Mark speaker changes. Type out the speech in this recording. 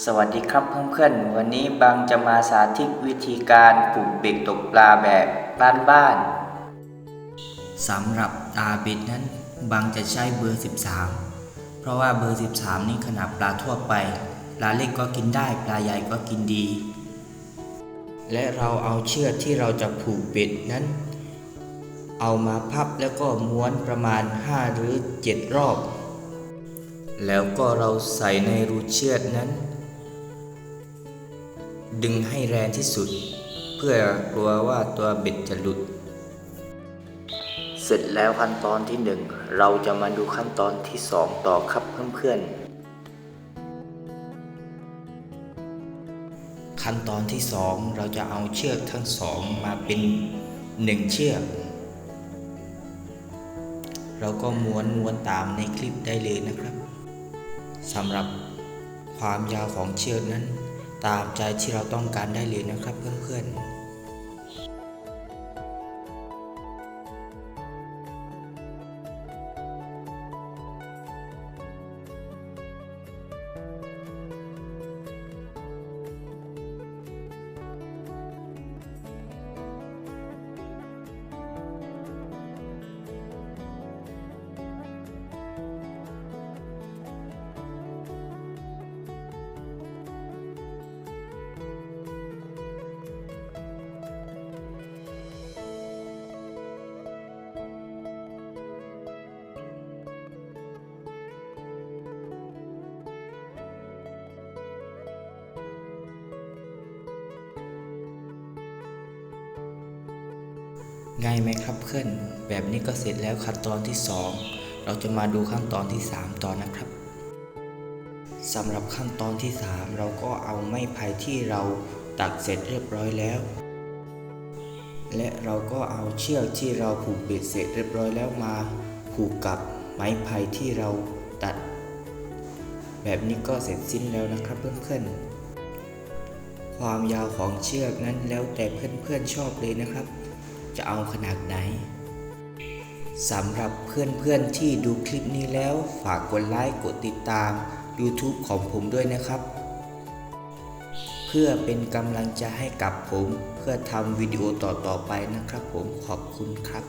Speaker 1: สวัสดีครับเพื่อนๆ วันนี้บางจะมาสาธิตวิธีการปลูกเบ็ดตกปลาแบบบ้านๆสำหรับตาเบ็ดนั้นบางจะใช้เบอร์ 13 เพราะว่าเบอร์ 13 นี่ขนาดปลาทั่วไป ปลาเล็กก็กินได้ปลาใหญ่ก็กินดี และเราเอาเชือกที่เราจะผูกเบ็ดนั้น เอามาพับแล้วก็ม้วนประมาณ 5 หรือ 7 รอบ แล้วก็เราใส่ในรูเชือดนั้น ดึงให้แรงที่สุด เพื่อกลัวว่าตัวเบ็ดจะหลุด เสร็จแล้วขั้นตอนที่หนึ่งเราจะมาดูขั้นตอนที่สองต่อครับเพื่อนๆขั้นตอนที่สองเราจะเอาเชือกทั้งสองมาเป็นหนึ่งเชือก เราก็ม้วนม้วนตามในคลิปได้เลยนะครับสำหรับความยาวของเชือกนั้น ตามใจที่เราต้องการได้เลยนะครับเพื่อนๆ ง่ายไหมครับเพื่อน แบบนี้ก็เสร็จแล้วขั้นตอนที่ 2 เราจะมาดูขั้นตอนที่ 3 ต่อนะครับสำหรับขั้นตอนที่ 3 เราก็เอาไม้ไผ่ที่เราตัดเสร็จเรียบร้อยแล้ว และเราก็เอาเชือกที่เราผูกเบ็ดเสร็จเรียบร้อยแล้วมาผูกกับไม้ไผ่ที่เราตัด แบบนี้ก็เสร็จสิ้นแล้วนะครับเพื่อนๆความยาวของเชือกนั้นแล้วแต่เพื่อนๆชอบเลยนะครับ จะเอาขนาดไหนสำหรับเพื่อนๆที่ดูคลิปนี้แล้วฝากกดไลค์กดติดตาม YouTube ของผมด้วยนะครับ เพื่อเป็นกำลังใจให้กับผม เพื่อทำวิดีโอต่อๆไปนะครับผมขอบคุณครับ